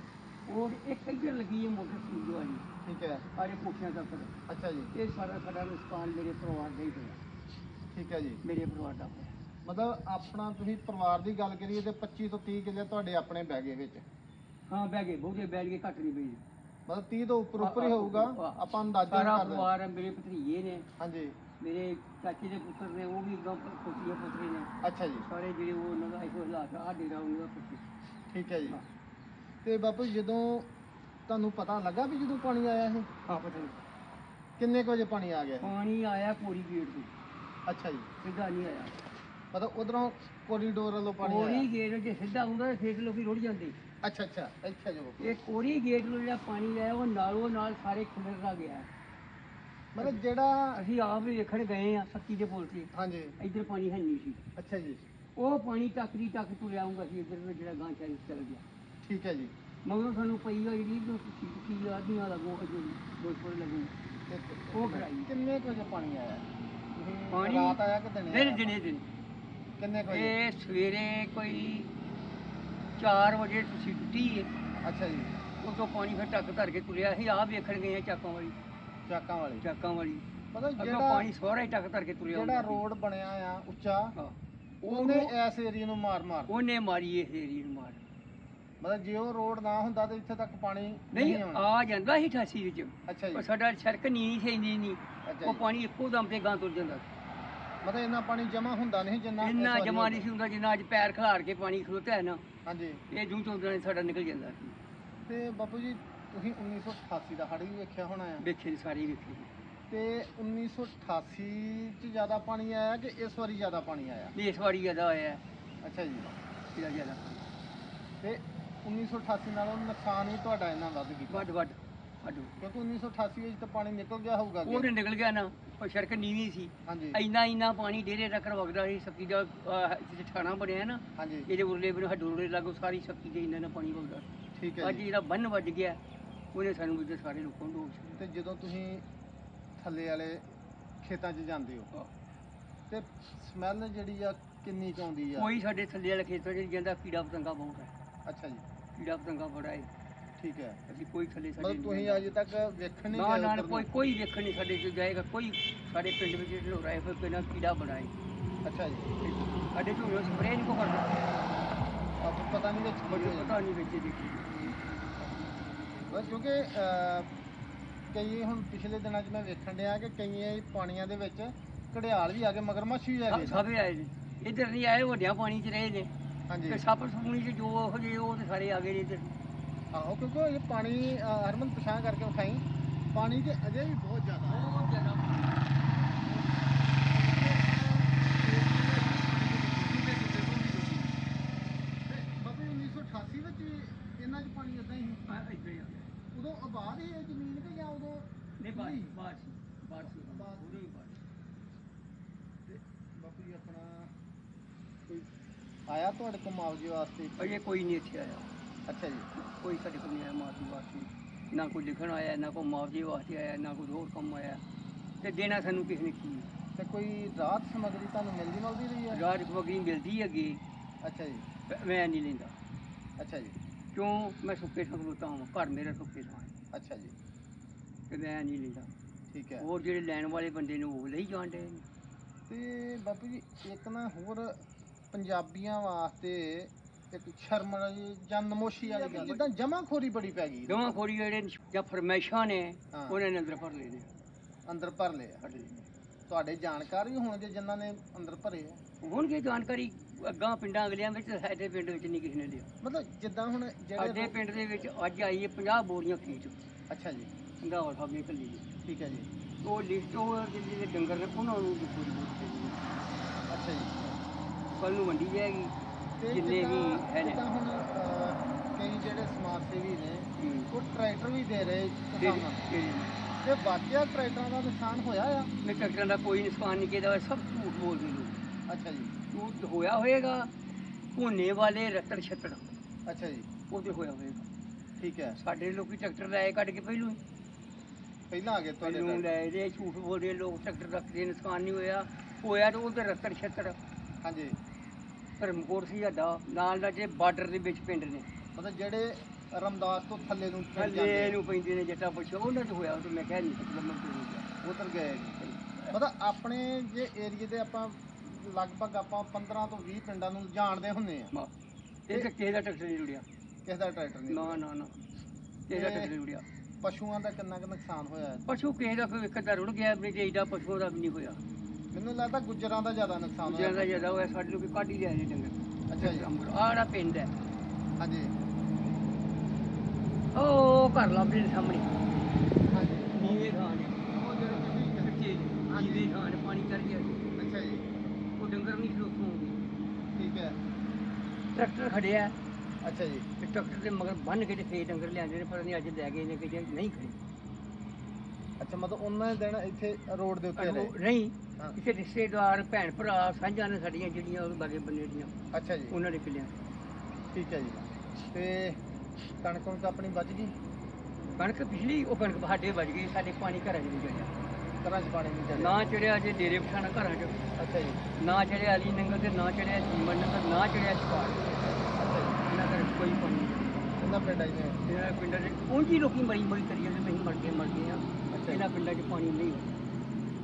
ਉਹ ਇੱਕ ਇੱਧਰ ਲੱਗੀ ਹੈ ਮੋਟਰ ਸੂਜ ਵਾਲੀ। ਠੀਕ ਹੈ। ਸਾਰੇ ਕੋਠਿਆਂ ਤੱਕ। ਅੱਛਾ ਜੀ। ਇਹ ਸਾਰਾ ਸਾਡਾ ਨੁਕਸਾਨ ਮੇਰੇ ਪਰਿਵਾਰ ਦਾ ਹੀ ਹੋਇਆ। ਠੀਕ ਹੈ ਜੀ। ਮੇਰੇ ਪਰਿਵਾਰ ਦਾ। ਹੋਇਆ ਮਤਲਬ ਆਪਣਾ ਤੁਸੀਂ ਪਰਿਵਾਰ ਦੀ ਗੱਲ ਕਰੀਏ ਤੇ 25 ਤੋਂ 30 ਕਿੱਲੇ ਤੁਹਾਡੇ ਆਪਣੇ ਬਹਿ ਗਏ ਵਿੱਚ। ਹਾਂ ਬਹਿ ਗਏ। ਬਹੁਤੇ ਬੈਠ ਕੇ ਘੱਟ ਨਹੀਂ ਪਈ ਮਤਲਬ 30 ਤੋਂ ਉੱਪਰ ਉੱਪਰ ਹੀ ਹੋਊਗਾ। ਆਪਾਂ ਅੰਦਾਜ਼ਾ ਸਾਰਾ। ਪਰਿਵਾਰ ਹੈ ਮੇਰੇ ਭਤਰੀਏ ਨੇ। ਹਾਂਜੀ। ਮੇਰੇ ਚਾਚੇ ਦੇ ਪੁੱਤਰ ਨੇ ਉਹ ਵੀ ਪੁੱਤਰੀਏ ਪੁੱਤਰੀ ਨੇ। ਅੱਛਾ ਜੀ। ਸਾਰੇ ਜਿਹੜੇ ਉਹ ਉਹਨਾਂ ਦਾ ਇਹੋ ਹਾਲਾਤ ਆ ਡੇਰਾ ਉਹਨਾਂ ਦਾ ਪੁੱਤਰ ਠੀਕ ਹੈ ਜੀ। ਤੇ ਬਾਪੂ ਜਦੋਂ ਤੁਹਾਨੂੰ ਪਤਾ ਲੱਗਾ ਵੀ ਜਦੋਂ ਪਾਣੀ ਆਇਆ ਇਹ? ਹਾਂ ਪਤਾ ਨਹੀਂ ਕਿੰਨੇ ਕੁ ਵਜੇ ਪਾਣੀ ਆ ਗਿਆ? ਪਾਣੀ ਆਇਆ ਪੂਰੀ ਗੇਟ ਤੋਂ। ਅੱਛਾ ਜੀ। ਸਿੱਧਾ ਨਹੀਂ ਆਇਆ। ਮਤਲਬ ਉਧਰੋਂ ਕੋਰੀਡੋਰ ਵੱਲੋਂ ਪਾਣੀ ਕੋਰੀ ਆਇਆ। ਗੇਟ ਜੇ ਸਿੱਧਾ ਹੁੰਦਾ ਤਾਂ ਫੇਰ ਲੋਕੀ ਰੁੜ ਜਾਂਦੇ। ਅੱਛਾ ਅੱਛਾ ਇੱਥੇ ਜੋ। ਇਹ ਕੋਰੀ ਗੇਟ ਨੂੰ ਜਿਹੜਾ ਪਾਣੀ ਆਇਆ ਉਹ ਨਾਲੋਂ ਨਾਲ ਸਾਰੇ ਖਿਲਰਦਾ ਗਿਆ। ਮਤਲਬ ਜਿਹੜਾ ਅਸੀਂ ਆਪ ਵੀ ਵੇਖਣ ਗਏ ਆ ਸੱਤੀ ਦੇ ਪੁਲ ਤੇ। ਹਾਂਜੀ। ਇੱਧਰ ਪਾਣੀ ਹੈ ਨਹੀਂ ਸੀ। ਅੱਛਾ ਜੀ। ਉਹ ਪਾਣੀ ਦੀ ਤੱਕ ਤੁਰਿਆ ਆਉਂਗਾ ਸੀ ਇੱਧਰ ਨੂੰ ਜਿਹੜਾ ਗਾਂ ਚਾਈ ਚਲ ਗਿਆ। ਠੀਕ ਹੈ ਜੀ। ਮਗਰੋਂ ਸਾਨੂੰ ਪਈ ਹੋਈ ਜਿਹੜੀ ਜੋ ਕੀ ਆਦੀਆਂ ਲੱਗੋ ਜੋ ਦੋਸਤੋਂ ਲੱਗੂ। ਤੇ ਉਹ ਕਰਾਈ ਕਿੰਨੇ ਕੁ ਵਜੇ ਪਾਣੀ ਆਇਆ? ਪਾਣੀ ਰਾਤ ਆਇਆ ਕਿ ਦਿਨੇ ਆਇਆ? ਦਿਨੇ ਦਿਨ। ਕਿੰਨੇ ਕੁ ਵਜੇ? ਇਹ ਸਵੇਰੇ ਕੋਈ 4 ਵਜੇ ਤੁਸੀਂ ਟੁੱਟੀ ਹੈ ਅੱਛਾ ਜੀ। ਉਦੋਂ ਪਾਣੀ ਫਿਰ ਟੱਕ ਧਰ ਕੇ ਤੁਰਿਆ ਸੀ ਆਹ ਵੇਖਣ ਗਏ ਆ ਚਾਕਾਂ ਵਾਲੀ। ਚਾਕਾਂ ਵਾਲੀ। ਚਾਕਾਂ ਵਾਲੀ। ਪਤਾ ਅੱਗੋਂ ਜਿਹੜਾ ਪਾਣੀ ਸੋਹਰਾ ਹੀ ਟੱਕ ਧਰ ਕੇ ਤੁਰਿਆ ਜਿਹੜਾ ਹੁੰਦਾ ਸੀ। ਰੋਡ ਬਣਿਆ ਆ ਉੱਚਾ ਹਾਂ। ਉਹਨੇ ਉਹਨੂੰ ਐਸ ਏਰੀਆ ਨੂੰ ਮਾਰ ਮਾਰ ਉਹਨੇ ਮਾਰੀ ਇਹ ਏਰੀਏ ਨੂੰ ਮਾਰ। ਮਤਲਬ ਜੇ ਉਹ ਰੋਡ ਨਾ ਹੁੰਦਾ ਤੇ ਇੱਥੇ ਤੱਕ ਪਾਣੀ ਨਹੀਂ ਆਉਣਾ। ਆ ਜਾਂਦਾ ਸੀ 88 ਵਿੱਚ। ਅੱਛਾ ਜੀ। ਪਰ ਸਾਡਾ ਸੜਕ ਨਹੀਂ ਸੀ ਇੰਨੀ ਨਹੀਂ ਅੱਛਾ ਉਹ ਜੀ। ਪਾਣੀ ਇੱਕੋ ਦਮ ਤੇ ਗਾਂ ਤੁਰ ਜਾਂਦਾ ਸੀ। ਮਤਲਬ ਇੰਨਾ ਪਾਣੀ ਜਮਾ ਹੁੰਦਾ ਨਹੀਂ ਜਿੰਨਾ ਇੰਨਾ ਜਮਾ ਨਹੀਂ ਸੀ ਹੁੰਦਾ ਜਿੰਨਾ ਅੱਜ ਪੈਰ ਖਿਲਾਰ ਕੇ ਪਾਣੀ ਖਲੋਤਾ ਹੈ ਨਾ ਹਾਂਜੀ। ਇਹ ਜੂੰ ਚੌਂਦਰਾਂ ਨੇ ਸਾਡਾ ਨਿਕਲ ਜਾਂਦਾ। ਸੀ ਤੇ ਬਾਪੂ ਜੀ ਤੁਸੀਂ 1988 ਦਾ ਹੜ੍ਹ ਵੀ ਵੇਖਿਆ ਹੋਣਾ ਆ ਵੇਖੇ ਸਾਰੇ ਵੇਖੇ ਤੇ 1988 ਚ ਜ਼ਿਆਦਾ ਪਾਣੀ ਆਇਆ ਕਿ ਇਸ ਵਾਰੀ ਜ਼ਿਆਦਾ ਪਾਣੀ ਆਇਆ? ਵੀ ਇਸ ਵਾਰੀ ਜ਼ਿਆਦਾ ਹੋਇਆ ਹੈ, ਅੱਛਾ ਜੀ। ਇਹਦਾ ਜ਼ਿਆਦਾ। ਤੇ 1988 ਨਾਲੋਂ ਨੁਕਸਾਨ ਵੀ ਤੁਹਾਡਾ ਇੰਨਾ ਵੱਧ ਗਿਆ। ਵੱਡ ਵੱਡ ਵੱਡ ਕਿਉਂਕਿ 1988 ਵਿੱਚ ਤਾਂ ਪਾਣੀ ਨਿਕਲ ਗਿਆ ਹੋਊਗਾ ਅੱਗੇ। ਉਹ ਤੇ ਨਿਕਲ ਗਿਆ ਨਾ ਉਹ ਸੜਕ ਨੀਵੀਂ ਸੀ। ਹਾਂਜੀ। ਇੰਨਾ ਇੰਨਾ ਪਾਣੀ ਡੇਰੇ ਤੱਕ ਵਗਦਾ ਸੀ ਸੱਕੀ ਦਾ ਆਹ, ਜਿੱਥੇ ਠਾਣਾ ਬਣਿਆ ਨਾ ਹਾਂਜੀ। ਇਹਦੇ ਉਰਲੇ ਬਨ ਹਡੂਰੇ ਲਾਗੋ ਸਾਰੀ ਸੱਕੀ ਦੇ ਇੰਨਾ ਨਾ ਪਾਣੀ ਵਗਦਾ ਠੀਕ ਹੈ ਅੱਜ ਜੀ। ਜਿਹੜਾ ਬੰਨ ਵੱਜ ਗਿਆ ਉਹਨੇ ਸਾਨੂੰ ਵਿੱਚ ਸਾਰੇ ਲੋਕਾਂ ਨੂੰ ਡੋਬ ਛੱਡਿਆ। ਤੇ ਜਦੋਂ ਤੁਸੀਂ ਥੱਲੇ ਵਾਲੇ ਖੇਤਾਂ 'ਚ ਜਾਂਦੇ ਹੋ ਤੇ ਸਮੈਲ ਜਿਹੜੀ ਆ ਕਿੰਨੀ ਕੁ ਆਉਂਦੀ ਆ? ਕੋਈ ਸਾਡੇ ਥੱਲੇ ਵਾਲੇ ਖੇਤਾਂ 'ਚ ਜਾਂਦਾ ਕੀੜਾ ਪਤੰਗਾ ਬਹੁਤ ਹੈ ਅੱਛਾ ਜੀ। ਕੀੜਾ ਪਤੰਗਾ ਬੜਾ ਹੈ ਠੀਕ ਹੈ। ਅਸੀਂ ਕੋਈ ਥੱਲੇ ਸਾਡੇ ਮਤਲਬ ਤੁਸੀਂ ਅਜੇ ਤੱਕ ਵੇਖਣ ਨਹੀਂ ਨਾ ਗਏ ਨਾ ਉੱਧਰ ਕੋਈ ਨੂੰ? ਕੋਈ ਵੇਖਣ ਨਹੀਂ ਸਾਡੇ ਚ ਜਾਏਗਾ। ਕੋਈ ਸਾਡੇ ਪਿੰਡ ਵਿੱਚ ਜਿਹੜਾ ਰਾਏ ਹੋਏ ਕੋਈ ਨਾ ਕੀੜਾ ਬੜਾ ਹੈ ਅੱਛਾ ਜੀ। ਸਾਡੇ ਝੋਨੇ ਸਪਰੇਅ ਨਹੀਂ ਕੋ ਕਰਦਾ। ਆਪ ਪਤਾ ਨਹੀਂ ਵਿੱਚ ਕੀ ਮੈਨੂੰ ਹੋਇਆ। ਪਤਾ ਨਹੀਂ ਵਿੱਚ ਦੇਖੀ ਬਸ ਕਿਉਂਕਿ ਅਹ, ਕਈ ਹੁਣ ਪਿਛਲੇ ਦਿਨਾਂ 'ਚ ਮੈਂ ਵੇਖਣ ਡਿਆ ਕਿ ਕਈਆਂ ਹੀ ਪਾਣੀਆਂ ਦੇ ਵਿੱਚ ਘੜਿਆਲ ਵੀ ਆ ਗਏ ਮਗਰਮੱਛ ਵੀ ਆ ਗਏ ਸਭ ਆਏ ਨੇ। ਇੱਧਰ ਨਹੀਂ ਆਏ ਵੱਡਿਆਂ ਪਾਣੀ 'ਚ ਰਹੇ ਨੇ। ਹਾਂਜੀ। ਤੇ ਸੱਪ ਸਪੂਣੀ 'ਚ ਜੋ ਉਹ ਜਿਹੇ ਉਹ ਤੇ ਸਾਰੇ ਆ ਗਏ ਨੇ ਇੱਧਰ। ਆਹੋ ਕਿਉਂਕਿ ਇਹ ਪਾਣੀ ਹਰਮਨ ਪਛਾਣ ਕਰਕੇ ਉਠਾਈ ਪਾਣੀ ਤੇ ਅਜੇ ਵੀ ਬਹੁਤ ਜ਼ਿਆਦਾ। ਹੈ ਬਹੁਤ ਜ਼ਿਆਦਾ ਤੇ ਬਾਬੇ 1988 ਵਿੱਚ ਇਹਨਾਂ 'ਚ ਪਾਣੀ ਇਦਾਂ ਹੀ। ਉਦੋਂ ਆਬਾਦ ਹੀ ਇਹ ਜ਼ਮੀਨ ਜਾਂ ਉਦੋਂ ਤੇ ਬਾਪੂ ਜੀ ਆਪਣਾ ਕੋਈ ਆਇਆ ਤੁਹਾਡੇ ਕੋਲ ਮੁਆਵਜ਼ੇ ਵਾਸਤੇ? ਅਜੇ ਕੋਈ ਨਹੀਂ ਇੱਥੇ ਆਇਆ। ਅੱਛਾ ਜੀ। ਕੋਈ ਸਾਡੇ ਕੋਲ ਨਹੀਂ ਆਇਆ ਮਾਫੀ ਵਾਸਤੇ ਨਾ ਕੋਈ ਲਿਖਣ ਆਇਆ ਨਾ ਕੋਈ ਮੁਆਵਜ਼ੇ ਵਾਸਤੇ ਆਇਆ ਨਾ ਕੋਈ ਹੋਰ ਕੰਮ ਆਇਆ। ਤੇ ਦੇਣਾ ਸਾਨੂੰ ਕਿਸੇ ਨੇ ਕੀ? ਤੇ ਕੋਈ ਰਾਹਤ ਸਮੱਗਰੀ ਤੁਹਾਨੂੰ ਮਿਲਦੀ ਮਿਲਦੀ ਰਹੀ ਹੈ? ਰਾਜ ਸਮੱਗਰੀ ਮਿਲਦੀ ਹੈਗੀ। ਅੱਛਾ ਜੀ। ਪ- ਮੈਂ ਨਹੀਂ ਲੈਂਦਾ। ਅੱਛਾ ਜੀ। ਕਿਉਂ? ਮੈਂ ਸੁੱਕੇ ਖਲੋਤਾ ਹਾਂ ਘਰ ਮੇਰਾ ਸੁੱਕੇ ਥਾਂ ਹੈ। ਅੱਛਾ ਜੀ। ਤੇ ਮੈਂ ਨਹੀਂ ਲੈਂਦਾ। ਠੀਕ ਹੈ। ਹੋਰ ਜਿਹੜੇ ਲੈਣ ਵਾਲੇ ਬੰਦੇ ਨੇ ਉਹ ਲਈ ਜਾਂਦੇ ਨੇ। ਤੇ ਬਾਪੂ ਜੀ ਇੱਕ ਨਾ ਹੋਰ ਪੰਜਾਬੀਆਂ ਵਾਸਤੇ ਇੱਕ ਸ਼ਰਮ ਵਾਲੀ ਜਾਂ ਨਮੋਸ਼ੀ ਵਾਲੀ ਗੱਲ ਜਿੱਦਾਂ ਜਮਾਖੋਰੀ ਬੜੀ ਪੈ ਗਈ। ਦੋਵਾਂ ਖੋਰੀ ਜਿਹੜੇ ਜਾਂ ਫਰਮੈਸ਼ਾਂ ਨੇ ਹਾਂ। ਉਹਨਾਂ ਨੇ ਅੰਦਰ ਭਰ ਲਏ ਨੇ। ਅੰਦਰ ਭਰ ਲਏ ਸਾਡੇ ਤੁਹਾਡੇ ਜਾਣਕਾਰ ਵੀ ਹੋਣਗੇ ਜਿਨ੍ਹਾਂ ਨੇ ਅੰਦਰ ਭਰੇ ਆ? ਹੁਣ ਕੀ ਜਾਣਕਾਰੀ ਅੱਗਾ ਪਿੰਡਾਂ ਅਗਲਿਆਂ ਵਿੱਚ ਸਾਡੇ ਪਿੰਡ ਵਿੱਚ ਨਹੀਂ ਕਿਸੇ ਨੇ ਲਿਆ। ਮਤਲਬ ਜਿੱਦਾਂ ਹੁਣ ਸਾਡੇ ਜਿਹੜੇ ਪਿੰਡ ਦੇ ਵਿੱਚ ਅੱਜ ਆਈ ਹੈ 50 ਬੋਰੀਆਂ ਫੀਟ ਅੱਛਾ ਜੀ। ਸੰਧਾਵਾ ਸਾਹਿਬ ਨੇ ਕੱਲੀ ਠੀਕ ਹੈ ਜੀ। ਉਹ ਲਿਸਟ ਉਹ ਜਿਹੜੇ ਡੰਗਰ ਨੇ ਉਹਨਾਂ ਨੂੰ ਪੂਰੀ ਅੱਛਾ ਜੀ। ਕੱਲ ਨੂੰ ਵੰਡੀ ਜਾਏਗੀ। ਤੇ ਜਿੰਨੇ ਵੀ ਹੈ ਨੇ। ਕਈ ਜਿਹੜੇ ਸਮਾਜ ਸੇਵੀ ਨੇ। ਉਹ ਟਰੈਕਟਰ ਵੀ ਦੇ ਰਹੇ ਕਿਸਾਨਾਂ ਨੂੰ। ਤੇ ਵਾਕਿਆ ਟਰੈਕਟਰਾਂ ਦਾ ਨੁਕਸਾਨ ਹੋਇਆ ਆ? ਮੈਂ ਟਰੈਕਟਰਾਂ ਦਾ ਕੋਈ ਨੁਕਸਾਨ ਨਹੀਂ ਕੀਤਾ ਸਭ ਝੂਠ ਬੋਲਦੇ ਲੋਕ। ਅੱਛਾ ਜੀ। ਝੂਠ ਹੋਇਆ ਹੋਏਗਾ ਭੋਨੇ ਵਾਲੇ ਰੱਤੜ ਛੱਤੜ। ਅੱਛਾ ਜੀ। ਉਹ ਤੇ ਹੋਇਆ ਹੋਏਗਾ। ਠੀਕ ਹੈ। ਸਾਡੇ ਲੋਕੀ ਟਰੈਕਟਰ ਲੈ ਕੱਢ ਕੇ ਪਹਿਲੋਂ ਪਹਿਲਾਂ ਆ ਗਏ ਤੁਹਾਡੇ ਟਰੈਕਟਰ। ਲੈ ਰਹੇ ਝੂਠ ਬੋਲਦੇ ਲੋਕ ਟਰੈਕਟਰ ਰੱਖਦੇ ਨੁਕਸਾਨ ਨਹੀਂ ਹੋਇਆ। ਹੋਇਆ ਤਾਂ ਉਹ ਤੇ ਰੱਤੜ ਛੱਤੜ। ਹਾਂਜੀ। ਧਰਮਕੋਟ ਸੀ ਸਾਡਾ ਨਾਲ ਦਾ ਜੇ ਬਾਰਡਰ ਦੇ ਵਿੱਚ ਪਿੰਡ ਨੇ। ਮਤਲਬ ਜਿਹੜੇ ਰਮਦਾਸ ਤੋਂ ਥੱਲੇ ਨੂੰ ਪਿੰਡ ਥੱਲੇ ਜਾਂਦੇ ਨੂੰ ਪੈਂਦੇ ਨੇ ਜੱਟਾ ਪੁੱਛਿਆ ਉਹਨਾਂ ਤੋਂ ਹੋਇਆ ਉਹ ਤਾਂ ਮੈਂ ਕਹਿ ਨਹੀਂ ਸਕਦਾ ਮੈਂ ਕਿਉਂ ਨਹੀਂ ਉਧਰ ਗਏ ਜੀ। ਮਤਲਬ ਆਪਣੇ ਜੇ ਏਰੀਏ ਦੇ ਆਪਾਂ ਲਗਭਗ ਆਪਾਂ 15 ਤੋਂ 20 ਪਿੰਡਾਂ ਨੂੰ ਜਾਣਦੇ ਹੁੰਨੇ ਆ। ਇਹ ਤਾਂ ਕਿਸੇ ਦਾ ਟਰੈਕਟਰ ਨਹੀਂ ਰੁੜਿਆ ਕਿਸੇ ਦਾ ਟਰੈਕਟਰ ਨਹੀਂ ਨਾ ਨਾ ਨਾ ਕਿਸੇ ਦਾ ਟਰੈਕਟਰ ਨਹੀਂ ਰੁੜਿਆ ਪਸ਼ੂਆਂ ਦਾ ਕਿੰਨਾ ਕੁ ਨੁਕਸਾਨ ਹੋਇਆ? ਹੈ? ਪਸ਼ੂ ਕਿਸੇ ਦਾ ਕੋਈ ਇੱਕ ਦਾ ਰੁੜ ਗਿਆ ਵੀ ਜੇ ਏਡਾ ਪਸ਼ੂ ਦਾ ਵੀ ਨਹੀਂ ਹੋਇਆ। ਮੈਨੂੰ ਲੱਗਦਾ ਗੁੱਜਰਾਂ ਦਾ ਜ਼ਿਆਦਾ ਨੁਕਸਾਨ ਜ਼ਿਆਦਾ ਹੋਇਆ ਜ਼ਿਆਦਾ ਹੋਇਆ ਸਾਡੇ ਲੋਕ ਕੱਢ ਹੀ ਲਿਆ ਨੇ ਡੰਗਰ। ਅੱਛਾ ਜੀ। ਪਿੰਡ ਹੈ। ਹਾਂਜੀ। ਉਹ ਘਰ ਲੱਭਦੇ ਨੇ ਸਾਹਮਣੇ। ਹਾਂਜੀ। ਨੀਵੇਂ ਥਾਂ ਨੇ। ਉਹ ਜਿਹੜੇ ਕਿਹੜੀ- ਕੱਚੇ ਨੀਵੇਂ ਥਾਂ ਨੇ ਪਾਣੀ ਚੜ ਗਿਆ ਅੱਛਾ ਜੀ। ਉਹ ਡੰਗਰ ਨਹੀਂ ਸੀ ਉੱਥੋਂ ਠੀਕ ਹੈ। ਟਰੈਕਟਰ ਖੜਿਆ। ਅੱਛਾ ਜੀ। ਤੇ ਟਰੈਕਟਰ ਦੇ ਮਗਰ ਬੰਨ ਕੇ ਤੇ ਫੇਰ ਡੰਗਰ ਲਿਆਂਦੇ ਨੇ ਪਰ ਨਹੀਂ ਅੱਜ ਲੈ ਗਏ ਨੇ ਕਿ ਜੇ ਨਹੀਂ ਖੜੇ। ਅੱਛਾ ਮਤਲਬ ਉਹਨਾਂ ਦਿਨ ਇੱਥੇ ਰੋਡ ਦੇ ਉੱਤੇ ਰਹੇ? ਉਹ ਨਹੀਂ ਇੱਥੇ ਰਿਸ਼ਤੇਦਾਰ ਭੈਣ ਭਰਾ ਸਾਂਝਾਂ ਨੇ ਸਾਡੀਆਂ ਜਿਹੜੀਆਂ ਉਹ ਬਾਗੇ ਬੰਨੇ ਦੀਆਂ। ਅੱਛਾ ਜੀ। ਉਹਨਾਂ ਦੇ ਪਿੱਲਿਆਂ ਠੀਕ ਹੈ ਜੀ। ਤੇ ਕਣਕ ਕਣਕ ਆਪਣੀ ਬਚ ਗਈ? ਕਣਕ ਪਿਛਲੀ ਉਹ ਕਣਕ ਸਾਡੇ ਵੱਜ ਗਈ ਸਾਡੇ ਪਾਣੀ ਘਰਾਂ 'ਚ ਨਹੀਂ ਚੜਿਆ। ਘਰਾਂ 'ਚ ਪਾਣੀ ਨਹੀਂ ਚੜਿਆ। ਨਾ ਚੜਿਆ ਜੇ ਡੇਰੇ ਪਠਾਣਾ ਘਰਾਂ 'ਚ। ਅੱਛਾ ਜੀ। ਨਾ ਚੜਿਆ ਅਲੀ ਨੰਗਲ ਤੇ ਨਾ ਚੜਿਆ ਜੀਵਨ ਨੰਗਲ ਨਾ ਚੜਿਆ ਛਪਾੜ। ਅੱਛਾ ਜੀ। ਇਹਨਾਂ ਘਰ ਕੋਈ ਪਾਣੀ ਨਹੀਂ ਇਹਨਾਂ ਪਿੰਡਾਂ 'ਚ ਨੇ ਇਹਨਾਂ ਪਿੰਡਾਂ 'ਚ ਉਂਝ ਹੀ ਲੋਕੀ ਮਰੀ ਮਰੀ ਕਰੀ ਜਾਂਦੇ ਨਹੀਂ ਮਰ ਗਏ ਮਰ ਗਏ ਆ ਅੱਛਾ ਇਹਨਾਂ ਪਿੰਡਾਂ 'ਚ ਪਾਣੀ ਨਹੀਂ ਤੇ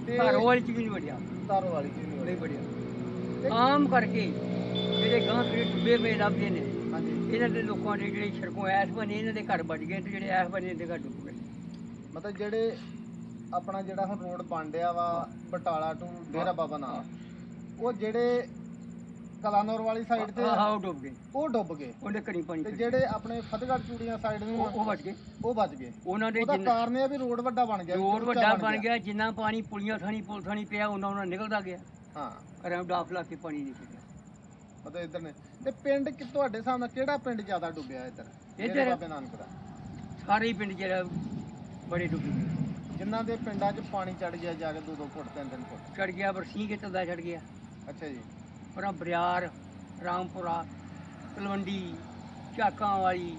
ਘਰ ਵਾਲੀ 'ਚ ਵੀ ਨਹੀਂ ਵੜਿਆ। ਤਾਰੋ ਵਾਲੀ ਜੀ ਨਹੀਂ ਨਹੀਂ ਹੋਈ। ਵੜਿਆ। ਤੇ- ਆਮ ਕਰਕੇ ਜਿਹੜੇ ਗਾਂ ਫਿਰ ਡੁੱਬੇ ਪਏ ਲੱਭਦੇ ਨੇ। ਹਾਂਜੀ। ਇਹਨਾਂ ਦੇ ਲੋਕਾਂ ਦੇ ਜਿਹੜੇ ਸੜਕੋਂ ਐਸ ਬਣੇ ਇਹਨਾਂ ਦੇ ਘਰ ਵੱਜ ਗਏ ਤੇ ਜਿਹੜੇ ਐਸ ਬਣੇ ਦੇ ਘਰ ਡੁੱਬ ਗਏ। ਮਤਲਬ ਜਿਹੜੇ ਆਪਣਾ ਜਿਹੜਾ ਹੁਣ ਰੋਡ ਬਣ ਡਿਆ ਵਾ ਬਟਾਲਾ ਟੂ ਡੇਰਾ ਬਾਬਾ ਨਾਨਕ ਉਹ ਜਿਹੜੇ ਕਲਾਨੌਰ ਵਾਲੀ ਸਾਈਡ ਤੇ ਹਾਂ ਉਹ ਡੁੱਬ ਗਏ। ਉਹ ਡੁੱਬ ਗਏ। ਉਹਦੇ ਘਰੀ ਪਾਣੀ ਤੇ ਜਿਹੜੇ ਆਪਣੇ ਫਤਿਹਗੜ੍ਹ ਚੂੜੀਆਂ ਸਾਈਡ ਨੂੰ ਉਹ ਆ, ਉਹ ਵੱਜ ਗਏ। ਉਹ ਬਚ ਗਏ। ਉਹਨਾਂ ਦੇ ਉਹਦਾ ਜਿੰਨਾ ਕਾਰਨ ਇਹ ਆ ਵੀ ਰੋਡ ਵੱਡਾ ਬਣ ਗਿਆ ਰੋਡ ਉੱਚਾ ਵੱਡਾ ਬਣ ਗਿਆ। ਜਿੰਨਾ ਪਾਣੀ ਪੁਲੀਆਂ ਥਾਣੀ ਪੁਲ ਥਾਣੀ ਪਿਆ ਉਹਨਾਂ ਉਹਨਾਂ ਨਿਕਲਦਾ ਗਿਆ। ਹਾਂ। ਰੈਮ ਡਾਫ ਲਾ ਕੇ ਪਾਣੀ ਨਿਕਲ ਗਿਆ ਮਤਲਬ ਇੱਧਰ ਨੇ। ਤੇ ਪਿੰਡ ਕਿ ਤੁਹਾਡੇ ਹਿਸਾਬ ਨਾਲ ਕਿਹੜਾ ਪਿੰਡ ਜ਼ਿਆਦਾ ਡੁੱਬਿਆ ਇੱਧਰ? ਇੱਧਰ? ਬਾਬੇ ਨਾਨਕ ਦਾ। ਸਾਰੇ ਹੀ ਪਿੰਡ ਜਿਹੜਾ ਬੜੇ ਡੁੱਬੇ ਗਏ। ਜਿਨ੍ਹਾਂ ਦੇ ਪਿੰਡਾਂ 'ਚ ਪਾਣੀ ਚੜ ਗਿਆ ਜਾ ਕੇ ਦੋ ਦੋ ਫੁੱਟ ਤਿੰਨ ਤਿੰਨ ਫੁੱਟ। ਚੜ ਗਿਆ ਬਰਸੀ ਕੇ ਤਲਦਾ ਚੜ ਗਿਆ। ਅੱਛਾ ਜੀ। ਪਰਾਂ ਬਰਿਆਰ ਰਾਮਪੁਰਾ ਤਲਵੰਡੀ ਝਾਕਾਂ ਵਾਲੀ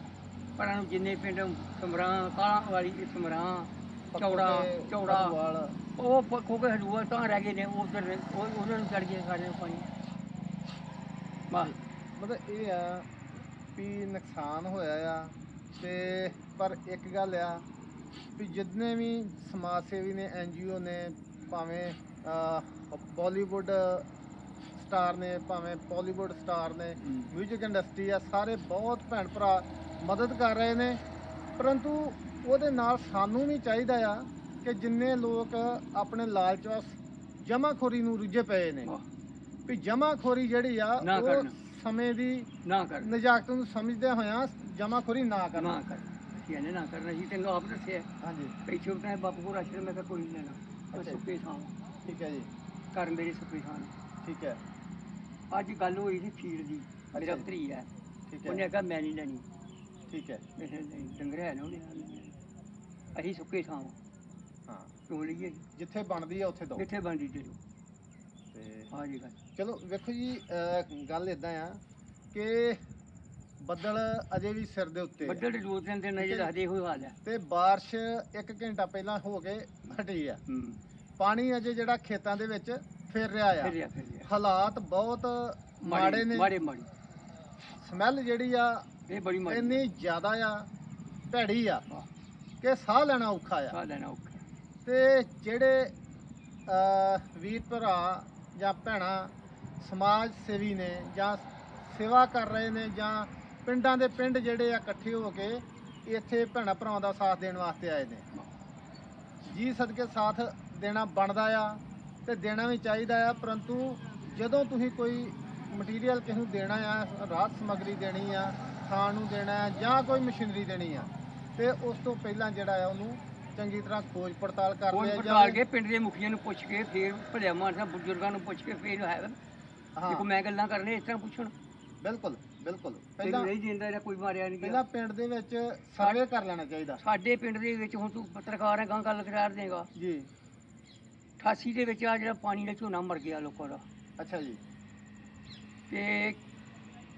ਪਰਾਂ ਨੂੰ ਜਿੰਨੇ ਪਿੰਡ ਸਮਰਾਂ ਕਾਲਾਂ ਵਾਲੀ ਸਮਰਾਂ ਚੌੜਾ ਚੌੜਾ। ਉਹ ਪੱਖੋ ਕੇ ਹਜੂਆ ਤਾਂ ਰਹਿ ਗਏ ਨੇ ਉਧਰ ਉਹਨਾਂ ਨੂੰ ਚੜ ਗਿਆ ਸਾਰਿਆਂ ਨੂੰ ਪਾਣੀ ਮਤਲਬ ਇਹ ਆ ਵੀ ਨੁਕਸਾਨ ਹੋਇਆ ਆ ਤੇ ਪਰ ਇੱਕ ਗੱਲ ਆ ਵੀ ਜਿੰਨੇ ਵੀ ਸਮਾਜ ਸੇਵੀ ਨੇ ਐਨਜੀਓ ਨੇ ਭਾਵੇਂ ਬਾਲੀਵੁੱਡ ਸਟਾਰ ਨੇ ਭਾਵੇਂ ਬਾਲੀਵੁੱਡ ਸਟਾਰ ਨੇ ਮਿਊਜ਼ਿਕ ਇੰਡਸਟਰੀ ਆ ਸਾਰੇ ਬਹੁਤ ਭੈਣ ਭਰਾ ਮਦਦ ਕਰ ਰਹੇ ਨੇ। ਪਰੰਤੂ ਉਹਦੇ ਨਾਲ ਸਾਨੂੰ ਵੀ ਚਾਹੀਦਾ ਆ ਕਿ ਜਿੰਨੇ ਲੋਕ ਆਪਣੇ ਲਾਲਚ ਵਸ ਜਮਾਖੋਰੀ ਨੂੰ ਰੁੱਝੇ ਪਏ ਨੇ। ਵੀ ਜਮਾਖੋਰੀ ਜਿਹੜੀ ਆ ਉਹ ਕਰਨ। ਸਮੇਂ ਦੀ ਨਾ ਕਰ ਨਜਾਕਤ ਨੂੰ ਸਮਝਦੇ ਹੋਇਆਂ ਜਮਾਖੋਰੀ ਨਾ ਕਰਨਾ। ਨਾ ਕਰ ਇਹਨੇ ਨਾ ਕਰਨਾ। ਸੀ ਤੈਨੂੰ ਆਪ ਦੱਸਿਆ। ਹਾਂਜੀ। ਪੈਸੇ ਉਤਾਂ ਬਾਪੂ ਕੋਲ ਆਸ਼ਰਮ ਮੈਂ ਕਿਹਾ ਕੋਈ ਨਹੀਂ ਲੈਣਾ। ਸੁੱਕੇ ਥਾਂ। ਠੀਕ ਹੈ ਜੀ। ਘਰ ਮੇਰੇ ਸੁੱਕੇ ਨੇ। ਠੀਕ ਹੈ। ਅੱਜ ਗੱਲ ਹੋਈ ਸੀ ਫੀਡ ਦੀ ਮੇਰਾ। ਭਤਰੀ ਹੈ। ਠੀਕ ਉਹਨੇ ਹੈ ਆਖਿਆ ਮੈਂ ਨਹੀਂ ਲੈਣੀ। ਠੀਕ ਹੈ। ਮੈਂ ਕਿਹਾ ਨਹੀਂ ਡੰਗਰ ਹੈ ਨਾ ਉਹਨੇ। ਅਸੀਂ ਸੁੱਕੇ ਥਾਂ ਹਾਂ। ਕਿਉਂ ਲਈਏ? ਜਿੱਥੇ ਬਣਦੀ ਆ ਉੱਥੇ ਦੋ ਕਿੱਥੇ ਬਣਦੀ ਤੇ ਤੇ ਆ ਜੀ ਗੱਲ। ਚਲੋ ਵੇਖੋ ਜੀ ਅਹ, ਗੱਲ ਇਦਾਂ ਆ ਕਿ ਬੱਦਲ ਅਜੇ ਵੀ ਸਿਰ ਦੇ ਉੱਤੇ ਆ। ਬੱਦਲ ਦੇ ਦੋ ਤਿੰਨ ਦਿਨ ਅਜੇ ਦੱਸਦੇ ਇਹੋ ਹਾਲ ਹੈ ਤੇ ਬਾਰਿਸ਼ ਇੱਕ ਘੰਟਾ ਪਹਿਲਾਂ ਹੋ ਕੇ ਹਟੀ ਆ। ਹੂੰ। ਪਾਣੀ ਅਜੇ ਜਿਹੜਾ ਖੇਤਾਂ ਦੇ ਵਿੱਚ ਫਿਰ ਰਿਹਾ ਆ। ਫਿਰ ਰਿਹਾ ਫਿਰ ਰਿਹਾ। ਹਾਲਾਤ ਬਹੁਤ ਮਾੜੇ ਨੇ। ਮਾੜੇ ਮਾੜੇ। ਸਮੈਲ ਜਿਹੜੀ ਆ ਇਹ ਬੜੀ ਮਾੜੀ। ਇੰਨੀ ਜ਼ਿਆਦਾ ਆ ਭੈੜੀ ਆ ਕਿ ਸਾਹ ਲੈਣਾ ਔਖਾ ਆ। ਸਾਹ ਲੈਣਾ ਔਖਾ। ਤੇ ਜਿਹੜੇ ਵੀਰ ਭਰਾ ਜਾਂ ਭੈਣਾਂ ਸਮਾਜ ਸੇਵੀ ਨੇ ਜਾਂ ਸੇਵਾ ਕਰ ਰਹੇ ਨੇ ਜਾਂ ਪਿੰਡਾਂ ਦੇ ਪਿੰਡ ਜਿਹੜੇ ਆ ਇਕੱਠੇ ਹੋ ਕੇ ਇੱਥੇ ਭੈਣਾਂ ਭਰਾਵਾਂ ਦਾ ਸਾਥ ਦੇਣ ਵਾਸਤੇ ਆਏ ਨੇ। ਜੀ ਸਦਕੇ ਸਾਥ ਦੇਣਾ ਬਣਦਾ ਆ ਤੇ ਦੇਣਾ ਵੀ ਚਾਹੀਦਾ ਆ ਪਰੰਤੂ ਜਦੋਂ ਤੁਸੀਂ ਕੋਈ ਮਟੀਰੀਅਲ ਕਿਸ ਨੂੰ ਦੇਣਾ ਆ ਰਾਹਤ ਸਮੱਗਰੀ ਦੇਣੀ ਆ ਖਾਣ ਨੂੰ ਦੇਣਾ ਆ ਜਾਂ ਕੋਈ ਮਸ਼ੀਨਰੀ ਦੇਣੀ ਆ ਤੇ ਉਸ ਤੋਂ ਪਹਿਲਾਂ ਜਿਹੜਾ ਆ ਉਹਨੂੰ ਚੰਗੀ ਤਰ੍ਹਾਂ ਖੋਜ ਪੜਤਾਲ ਕਰ ਕੋਈ ਲਿਆ ਕੇ ਪਿੰਡ ਦੇ ਮੁਖੀਆਂ ਨੂੰ ਪੁੱਛ ਕੇ ਫਿਰ ਭਲਿਆ ਮਾਨਸਾ ਬਜ਼ੁਰਗਾਂ ਨੂੰ ਪੁੱਛ ਕੇ ਫਿਰ ਹੈ। ਹਾਂ। ਦੇਖੋ ਮੈਂ ਗੱਲਾਂ ਕਰਨੇ ਇਸ ਤਰ੍ਹਾਂ ਪੁੱਛਣ। ਬਿਲਕੁਲ ਬਿਲਕੁਲ। ਪਹਿਲਾਂ ਪਹਿਲਾਂ ਨਹੀਂ ਦਿੰਦਾ ਜਾਂ ਕੋਈ ਮਾਰਿਆ ਨਹੀਂ ਪਹਿਲਾਂ ਗਿਆ। ਪਿੰਡ ਦੇ ਵਿੱਚ ਸਰਵੇ ਕਰ ਲੈਣਾ ਚਾਹੀਦਾ। ਸਾਡੇ ਪਿੰਡ ਦੇ ਵਿੱਚ ਹੁਣ ਤੂੰ ਪੱਤਰਕਾਰ ਹੈ ਗਾਂ ਗੱਲ ਕਰਾ ਦੇਗਾ। ਜੀ। 88 ਦੇ ਵਿੱਚ ਆ ਜਿਹੜਾ ਪਾਣੀ ਦਾ ਝੋਨਾ ਮਰ ਗਿਆ ਲੋਕਾਂ ਦਾ। ਅੱਛਾ ਜੀ। ਤੇ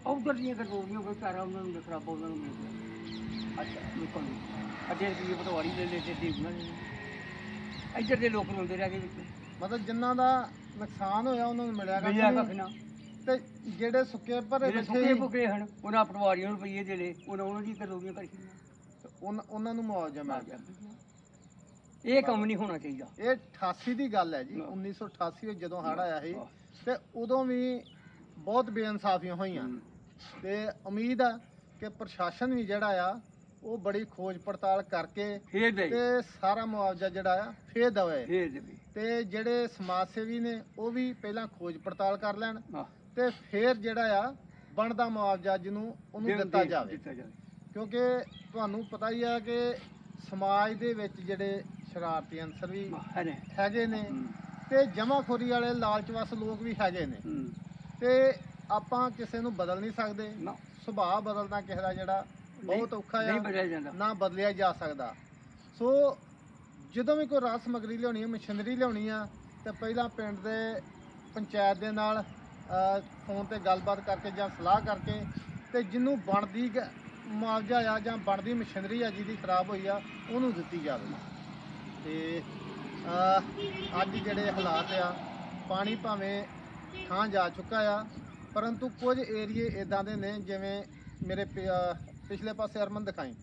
ਉਧਰ ਦੀਆਂ ਗਰਦੋਰੀਆਂ ਕੋਈ ਚਾਰਾ ਉਹਨਾਂ ਨੂੰ ਖਰਾਬਾ ਉਹਨਾਂ ਨੂੰ ਅੱਛਾ ਲੋਕਾਂ ਨੂੰ। ਅੱਡੇ ਰੁਪਏ ਪਟਵਾਰੀ ਲੈ ਲੈ ਤੇ ਦੇ ਉਹਨਾਂ ਨੇ ਇੱਧਰ ਦੇ ਲੋਕ ਰੋਂਦੇ ਰਹਿ ਗਏ ਵਿੱਚ। ਮਤਲਬ ਜਿਨ੍ਹਾਂ ਦਾ ਨੁਕਸਾਨ ਹੋਇਆ ਉਹਨਾਂ ਨੂੰ ਮਿਲਿਆ ਮਿਲਿਆ ਕੱਖ ਕੱਖ ਨਾ ਤੇ ਜਿਹੜੇ ਸੁੱਕੇ ਭਰੇ ਜਿਹੜੇ ਬੈਠੇ ਸੁੱਕੇ ਭੁੱਖੇ ਹਨ ਉਹਨਾਂ ਪਟਵਾਰੀਆਂ ਨੂੰ ਰੁਪਈਏ ਦੇ ਉਹਨਾਂ ਉਹਨਾਂ ਦੀ ਕਰੀਆਂ ਉਨ- ਉਹਨਾਂ ਨੂੰ ਮੁਆਵਜ਼ਾ ਮਿਲ ਗਿਆ। ਇਹ ਕੰਮ ਨਹੀਂ ਹੋਣਾ ਚਾਹੀਦਾ। ਇਹ 88 ਦੀ ਗੱਲ ਹੈ ਜੀ। ਨਾ। 1988 ਵਿੱਚ ਜਦੋਂ ਹੜ੍ਹ ਆਇਆ ਸੀ ਆਹ, ਤੇ ਉਦੋਂ ਵੀ ਬਹੁਤ ਬੇਇਨਸਾਫੀਆਂ ਹੋਈਆਂ। ਤੇ ਉਮੀਦ ਆ ਕਿ ਪ੍ਰਸ਼ਾਸਨ ਵੀ ਜਿਹੜਾ ਆ ਉਹ ਬੜੀ ਖੋਜ ਪੜਤਾਲ ਕਰਕੇ ਤੇ ਸਾਰਾ ਮੁਆਵਜ਼ਾ ਜਿਹੜਾ ਆ ਫੇਰ ਦਵੇ। ਤੇ ਜਿਹੜੇ ਸਮਾਜ ਸੇਵੀ ਨੇ ਉਹ ਵੀ ਪਹਿਲਾਂ ਖੋਜ ਪੜਤਾਲ ਕਰ ਲੈਣ ਤੇ ਫੇਰ ਜਿਹੜਾ ਆ ਬਣਦਾ ਮੁਆਵਜ਼ਾ ਜਿਹਨੂੰ ਉਹਨੂੰ ਦਿੱਤਾ ਜਾਵੇ। ਕਿਉਂਕਿ ਤੁਹਾਨੂੰ ਪਤਾ ਹੀ ਆ ਕਿ ਸਮਾਜ ਦੇ ਵਿੱਚ ਜਿਹੜੇ ਸ਼ਰਾਰਤੀ ਅੰਸਰ ਵੀ ਹੈਗੇ ਨੇ। ਤੇ ਜਮਾਖੋਰੀ ਵਾਲੇ ਲਾਲਚਵਸ ਲੋਕ ਵੀ ਹੈਗੇ ਨੇ। ਹੂੰ। ਤੇ ਆਪਾਂ ਕਿਸੇ ਨੂੰ ਬਦਲ ਨਹੀਂ ਸਕਦੇ। ਸੁਭਾਅ ਬਦਲਣਾ ਕਿਸੇ ਦਾ ਜਿਹੜਾ ਬਹੁਤ ਔਖਾ ਆ। ਜਾਂਦਾ। ਨਾ ਬਦਲਿਆ ਜਾ ਸਕਦਾ। ਸੋ ਜਦੋਂ ਵੀ ਕੋਈ ਰਾਤ ਸਮਗਰੀ ਲਿਆਉਣੀ ਹੈ ਮਸ਼ੀਨਰੀ ਲਿਆਉਣੀ ਆ ਤੇ ਪਹਿਲਾਂ ਪਿੰਡ ਦੇ ਪੰਚਾਇਤ ਦੇ ਨਾਲ ਫੋਨ ਤੇ ਗੱਲਬਾਤ ਕਰਕੇ ਜਾਂ ਸਲਾਹ ਕਰਕੇ ਤੇ ਜਿਹਨੂੰ ਬਣਦੀ ਮੁਆਵਜ਼ਾ ਆ ਜਾਂ ਬਣਦੀ ਮਸ਼ੀਨਰੀ ਆ ਜਿਹਦੀ ਖਰਾਬ ਹੋਈ ਆ ਉਹਨੂੰ ਦਿੱਤੀ ਜਾਵੇ। ਤੇ ਅੱਜ ਜਿਹੜੇ ਹਾਲਾਤ ਆ, ਪਾਣੀ ਭਾਵੇਂ ਥਾਂ ਜਾ ਚੁੱਕਾ ਆ, ਪਰੰਤੂ ਕੁਝ ਏਰੀਏ ਇਦਾਂ ਦੇ ਨੇ ਜਿਵੇਂ ਮੇਰੇ ਪ- ਪਿਛਲੇ ਪਾਸੇ ਅਰਮਨ ਦਿਖਾਈ।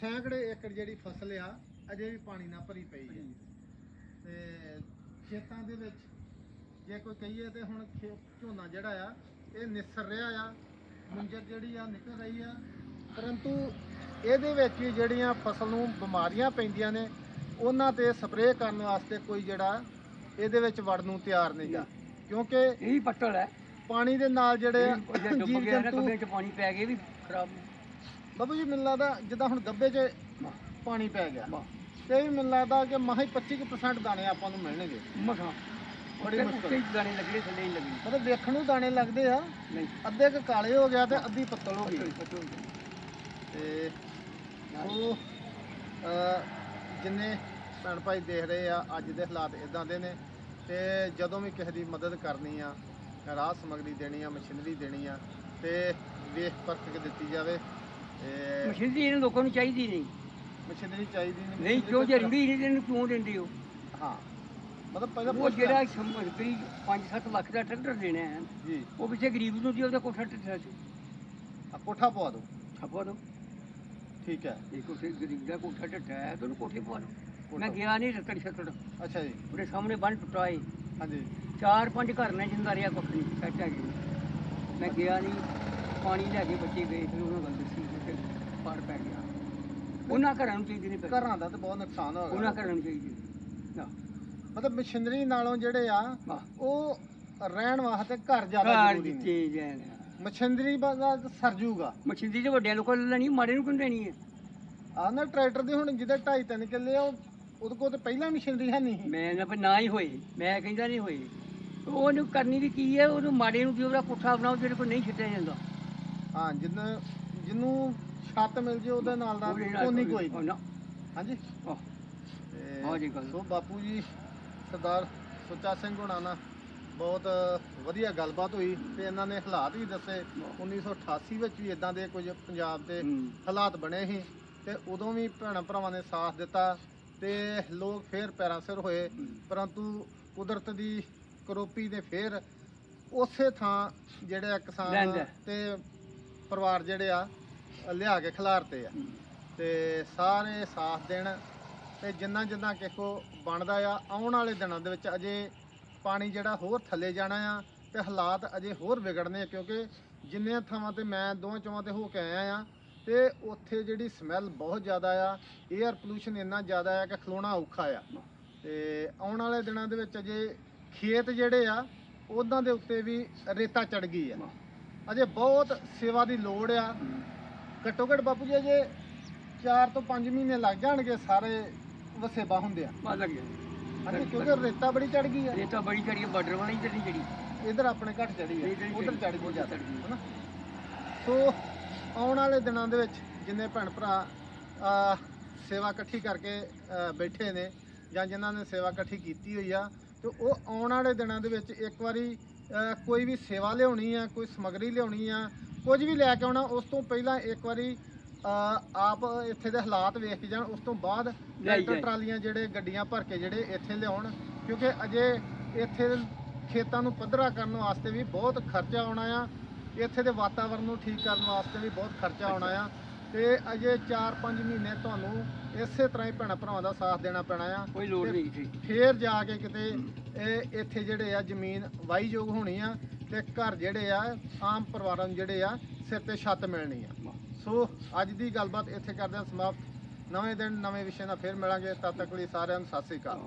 ਸੈਂਕੜੇ ਏਕੜ ਜਿਹੜੀ ਫਸਲ ਆ, ਅਜੇ ਵੀ ਪਾਣੀ ਨਾਲ ਭਰੀ ਪਈ ਹੈ। ਤੇ ਖੇਤਾਂ ਦੇ ਵਿੱਚ ਜੇ ਕੋਈ ਕਹੀਏ ਤੇ ਹੁਣ ਖੇ- ਝੋਨਾ ਜਿਹੜਾ ਆ, ਇਹ ਨਿਸਰ ਰਿਹਾ ਆ, ਮੁੰਜਰ ਜਿਹੜੀ ਆ ਨਿਕਲ ਰਹੀ ਆ। ਪਰੰਤੂ ਇਹਦੇ ਵਿੱਚ ਵੀ ਜਿਹੜੀਆਂ ਫਸਲ ਨੂੰ ਬਿਮਾਰੀਆਂ ਪੈਂਦੀਆਂ ਨੇ ਉਹਨਾਂ ਤੇ ਸਪਰੇਅ ਕਰਨ ਵਾਸਤੇ ਕੋਈ ਜਿਹੜਾ ਇਹਦੇ ਵਿੱਚ ਵੜ ਨੂੰ ਤਿਆਰ ਨਹੀਂਗਾ ਕਿਉਂਕਿ ਇਹ ਵੀ ਪੱਟਲ ਹੈ। ਪਾਣੀ ਦੇ ਨਾਲ ਜਿਹੜੇ ਜੀਵ ਜੰਤੂ ਗੱਬੇ ਚ ਪਾਣੀ ਪੈ ਗਿਆ ਇਹ ਵੀ ਖਰਾਬ। ਬਾਬੂ ਜੀ ਮੈਨੂੰ ਲੱਗਦਾ ਜਿੱਦਾਂ ਹੁਣ ਗੱਬੇ 'ਚ ਪਾਣੀ ਪੈ ਗਿਆ। ਤੇ ਵੀ ਮੈਨੂੰ ਲੱਗਦਾ ਕਿ ਮਹਾ 25% ਦਾਣੇ ਆਪਾਂ ਨੂੰ ਮਿਲਣਗੇ। ਮਸਾਂ। ਬੜੀ ਮੁਸ਼ਕਲ। ਗਾਣੇ ਲੱਗਣੇ ਥੱਲੇ ਹੀ ਲੱਗਣੇ। ਮਤਲਬ ਵੇਖਣ ਨੂੰ ਦਾਣੇ ਲੱਗਦੇ ਆ। ਨਹੀਂ। ਅੱਧੇ ਕ ਕਾਲੇ ਹੋ ਗਿਆ ਤੇ ਅੱਧੀ ਪੱਤਲ ਹੋ ਗਈ। ਤੇ ਉਹ ਜਿੰਨੇ ਭੈਣ ਭਾਈ ਦੇਖ ਰਹੇ ਆ ਅੱਜ ਦੇ ਹਾਲਾਤ ਇਦਾਂ ਦੇ ਨੇ ਤੇ ਜਦੋਂ ਵੀ ਕਿਸੇ ਦੀ ਮਦਦ ਕਰਨੀ ਆ ਰਾਹ ਸਮਗਰੀ ਦੇਣੀ ਆ ਮਸ਼ੀਨਰੀ ਦੇਣੀ ਆ ਤੇ ਵੇਖ ਪਰਖ ਕੇ ਦਿੱਤੀ ਜਾਵੇ ਤੇ ਮਸ਼ੀਨਰੀ ਇਹਨਾਂ ਲੋਕਾਂ ਨੂੰ ਚਾਹੀਦੀ ਨਹੀਂ। ਮਸ਼ੀਨਰੀ ਚਾਹੀਦੀ ਨਹੀਂ ਨਹੀਂ ਕਿਉਂ ਜ਼ਰੂਰੀ ਨਹੀਂ ਇਹਨੂੰ ਕਿਉਂ ਦਿੰਦੇ ਹੋ? ਹਾਂ ਮਤਲਬ ਪਹਿਲਾਂ ਉਹ ਜਿਹੜਾ ਸਮਝਦੀ 5-7 ਲੱਖ ਦਾ ਟਰੈਕਟਰ ਦੇਣਾ ਹੈ ਜੀ। ਉਹ ਪਿੱਛੇ ਗਰੀਬ ਨੂੰ ਦੀ ਉਹਦਾ ਕੋਠਾ ਟੱਟਾ ਸੀ। ਆ ਕੋਠਾ ਪਵਾ ਦਿਓ। ਛਪਾ ਦੋ ਠੀਕ ਹੈ। ਇਹ ਕੋਠੇ ਗਰੀਬ ਦਾ ਕੋਠਾ ਟੱਟਾ ਹੈ ਤੇ ਉਹਨੂੰ ਕੋਠੇ ਪਵਾ ਲਓ। ਮੈਂ ਗਿਆ ਨਹੀਂ ਰਤਨ ਛੱਤੜ। ਅੱਛਾ ਜੀ। ਉਹਦੇ ਸਾਹਮਣੇ ਬੰਨ ਟੁੱਟਾ ਏ। ਹਾਂਜੀ। ਚਾਰ ਪੰਜ ਘਰ ਨੇ ਜਿੰਦਾ ਰਿਆ ਕੁੱਖ ਨਹੀਂ ਸੱਟ ਮੈਂ ਗਿਆ ਨਹੀਂ ਪਾਣੀ ਲੈ ਕੇ ਬੱਚੇ ਗਏ ਫਿਰ ਉਹਨਾਂ ਗੱਲ ਦੱਸੀ ਕਿ ਪਾੜ ਪੈ ਗਿਆ। ਉਹਨਾਂ ਘਰਾਂ ਨੂੰ ਚਾਹੀਦੀ ਨਹੀਂ ਘਰਾਂ ਦਾ ਤਾਂ ਬਹੁਤ ਨੁਕਸਾਨ ਹੋ ਉਹਨਾਂ ਗਿਆ ਘਰਾਂ ਨੂੰ ਚਾਹੀਦੀ ਨਾ। ਮਤਲਬ ਮਸ਼ੀਨਰੀ ਨਾਲੋਂ ਜਿਹੜੇ ਆ ਉਹ ਰਹਿਣ ਵਾਸਤੇ ਘਰ ਜ਼ਿਆਦਾ ਜ਼ਰੂਰੀ ਨੇ। ਦਿੱਤੇ ਜਾਣ ਮਸ਼ੀਨਰੀ ਦਾ ਸਰ ਜੂਗਾ। ਮਸ਼ੀਨਰੀ ਤੇ ਵੱਡਿਆਂ ਲੋਕਾਂ ਨੂੰ ਲੈਣੀ ਮਾੜੇ ਨੂੰ ਕਿਉਂ ਦੇਣੀ ਹੈ? ਆ ਨਾ ਟਰੈਕਟਰ ਦੀ ਹੁਣ ਜਿਹਦੇ 2.5 3 ਕਿੱਲੇ ਆ ਉਹ ਉਹਦੇ ਕੋਲ ਤੇ ਪਹਿਲਾਂ ਮਸ਼ੀਨਰੀ ਹੈ ਨਹੀਂ। ਮੈਂ ਨਾ ਵੀ ਨਾ ਹੀ ਹੋਏ ਮੈਂ ਕਹਿੰਦਾ ਨਹੀਂ ਹੋਏ। ਉਹਨੂੰ ਕਰਨੀ ਵੀ ਕੀ ਹੈ ਉਹਨੂੰ ਮਾੜੇ ਨੂੰ ਵੀ ਉਹਦਾ ਕੋਠਾ ਬਣਾਓ ਜਿਹੜੇ ਕੋਲ ਨਹੀਂ ਛੱਡਿਆ ਜਾਂਦਾ। ਹਾਂ ਜਿੰਨ ਜਿਹਨੂੰ ਛੱਤ ਮਿਲ ਜੇ ਉਹਦੇ ਨਾਲ ਦਾ ਉਹ ਨਹੀਂ ਕੋਈ ਨਾ। ਹਾਂਜੀ? ਆਹ, ਬਹੁਤ ਜੀ ਗੱਲ। ਸੋ ਬਾਪੂ ਜੀ ਸਰਦਾਰ ਸੁੱਚਾ ਸਿੰਘ ਹੋਣਾ ਨਾਲ ਬਹੁਤ ਵਧੀਆ ਗੱਲਬਾਤ ਹੋਈ ਤੇ ਇਹਨਾਂ ਨੇ ਹਾਲਾਤ ਵੀ ਦੱਸੇ 1988 ਵਿੱਚ ਵੀ ਇਦਾਂ ਦੇ ਕੁਝ ਪੰਜਾਬ ਦੇ। ਹਾਲਾਤ ਬਣੇ ਸੀ ਤੇ ਉਦੋਂ ਵੀ ਭੈਣਾਂ ਭਰਾਵਾਂ ਨੇ ਸਾਥ ਦਿੱਤਾ ਤੇ ਲੋਕ ਫੇਰ ਪੈਰਾਂ ਸਿਰ ਹੋਏ ਪਰੰਤੂ ਕੁਦਰਤ ਦੀ ਕਰੋਪੀ ਨੇ ਫੇਰ ਉਸੇ ਥਾਂ ਜਿਹੜੇ ਆ ਕਿਸਾਨ। ਤੇ ਪਰਿਵਾਰ ਜਿਹੜੇ ਆ ਲਿਆ ਕੇ ਖਿਲਾਰਤੇ ਆ ਤੇ ਸਾਰੇ ਸਾਥ ਦੇਣ ਤੇ ਜਿੰਨਾ ਜਿੰਨਾ ਕਿਸੇ ਕੋ ਬਣਦਾ ਆ ਆਉਣ ਵਾਲੇ ਦਿਨਾਂ ਦੇ ਵਿੱਚ ਅਜੇ ਪਾਣੀ ਜਿਹੜਾ ਹੋਰ ਥੱਲੇ ਜਾਣਾ ਆ ਤੇ ਹਾਲਾਤ ਅਜੇ ਹੋਰ ਵਿਗੜਨੇ ਕਿਉਂਕਿ ਜਿੰਨੇ ਥਾਵਾਂ ਤੇ ਮੈਂ ਦੋਵਾਂ ਚੋਵਾਂ ਤੇ ਹੋ ਕੇ ਆਇਆ ਆ ਤੇ ਉੱਥੇ ਜਿਹੜੀ ਸਮੈਲ ਬਹੁਤ ਜ਼ਿਆਦਾ ਆ 에ਅਰ ਪੋਲੂਸ਼ਨ ਇੰਨਾ ਜ਼ਿਆਦਾ ਆ ਕਿ ਖਲੋਣਾ ਔਖਾ ਆ। ਤੇ ਆਉਣ ਵਾਲੇ ਦਿਨਾਂ ਦੇ ਵਿੱਚ ਅਜੇ ਖੇਤ ਜਿਹੜੇ ਆ ਉਹਨਾਂ ਦੇ ਉੱਤੇ ਵੀ ਰੇਤਾ ਚੜ ਗਈ ਆ। ਅਜੇ ਬਹੁਤ ਸੇਵਾ ਦੀ ਲੋੜ ਆ। ਘੱਟੋ ਘੱਟ ਬਾਪੂ ਜੀ ਅਜੇ 4 ਤੋਂ 5 ਮਹੀਨੇ ਲੱਗ ਜਾਣਗੇ ਸਾਰੇ ਵਸੇਬਾ ਹੁੰਦੇ ਆ ਲੱਗ ਗਿਆ ਹਾਂਜੀ ਕਿਉਂਕਿ ਰੇਤਾ ਬੜੀ ਚੜ ਗਈ ਆ। ਇਹ ਤਾਂ ਬੜੀ ਚੜੀ ਬਾਰਡਰ ਵਾਲੀ ਚੜੀ ਚੜੀ ਇਧਰ ਆਪਣੇ ਘੱਟ ਚੜੀ ਆ ਇਹ ਜਿਹੜੀ ਉਧਰ ਚੜ ਗਈ ਜ਼ਿਆਦਾ। ਹਨਾ? ਸੋ ਆਉਣ ਵਾਲੇ ਦਿਨਾਂ ਦੇ ਵਿੱਚ ਜਿੰਨੇ ਭੈਣ ਭਰਾ ਸੇਵਾ ਇਕੱਠੀ ਕਰਕੇ ਬੈਠੇ ਨੇ ਜਾਂ ਜਿਨ੍ਹਾਂ ਨੇ ਸੇਵਾ ਇਕੱਠੀ ਕੀਤੀ ਹੋਈ ਆ ਤੇ ਉਹ ਆਉਣ ਵਾਲੇ ਦਿਨਾਂ ਦੇ ਵਿੱਚ ਇੱਕ ਵਾਰੀ ਕੋਈ ਵੀ ਸੇਵਾ ਲਿਆਉਣੀ ਆ ਕੋਈ ਸਮਗਰੀ ਲਿਆਉਣੀ ਆ ਕੁਝ ਵੀ ਲੈ ਕੇ ਆਉਣਾ ਉਸ ਤੋਂ ਪਹਿਲਾਂ ਇੱਕ ਵਾਰੀ ਆਪ ਇੱਥੇ ਦੇ ਹਾਲਾਤ ਵੇਖ ਕੇ ਜਾਣ ਉਸ ਤੋਂ ਬਾਅਦ ਲਿਆਈ ਟਰੈਕਟਰ ਜਾਏ। ਟਰਾਲੀਆਂ ਜਿਹੜੇ ਗੱਡੀਆਂ ਭਰ ਕੇ ਜਿਹੜੇ ਇੱਥੇ ਲਿਆਉਣ ਕਿਉਂਕਿ ਅਜੇ ਇੱਥੇ ਖੇਤਾਂ ਨੂੰ ਪੱਧਰਾ ਕਰਨ ਵਾਸਤੇ ਵੀ ਬਹੁਤ ਖਰਚਾ ਆਉਣਾ ਆ। ਇੱਥੇ ਦੇ ਵਾਤਾਵਰਣ ਨੂੰ ਠੀਕ ਕਰਨ ਵਾਸਤੇ ਵੀ ਬਹੁਤ ਖਰਚਾ ਆਉਣਾ ਆ। ਤੇ ਅਜੇ 4-5 ਮਹੀਨੇ ਤੁਹਾਨੂੰ ਇਸੇ ਤਰ੍ਹਾਂ ਹੀ ਭੈਣਾਂ ਭਰਾਵਾਂ ਦਾ ਸਾਥ ਦੇਣਾ ਪੈਣਾ ਆ। ਕੋਈ ਲੋੜ ਨਹੀਂ ਇੱਥੇ ਫੇਰ ਜਾ ਕੇ ਕਿਤੇ ਇਹ ਇੱਥੇ ਜਿਹੜੇ ਆ ਜ਼ਮੀਨ ਵਾਹੀਯੋਗ ਹੋਣੀ ਆ ਤੇ ਘਰ ਜਿਹੜੇ ਆ ਆਮ ਪਰਿਵਾਰਾਂ ਨੂੰ ਜਿਹੜੇ ਆ ਸਿਰ ਤੇ ਛੱਤ ਮਿਲਣੀ ਆ। ਸੋ ਅੱਜ ਦੀ ਗੱਲਬਾਤ ਇੱਥੇ ਕਰਦੇ ਹਾਂ ਸਮਾਪਤ। ਨਵੇਂ ਦਿਨ, ਨਵੇਂ ਵਿਸ਼ੇ ਨਾਲ ਫਿਰ ਮਿਲਾਂਗੇ। ਤਦ ਤੱਕ ਲਈ ਸਾਰਿਆਂ ਨੂੰ ਸਤਿ ਸ੍ਰੀ ਅਕਾਲ।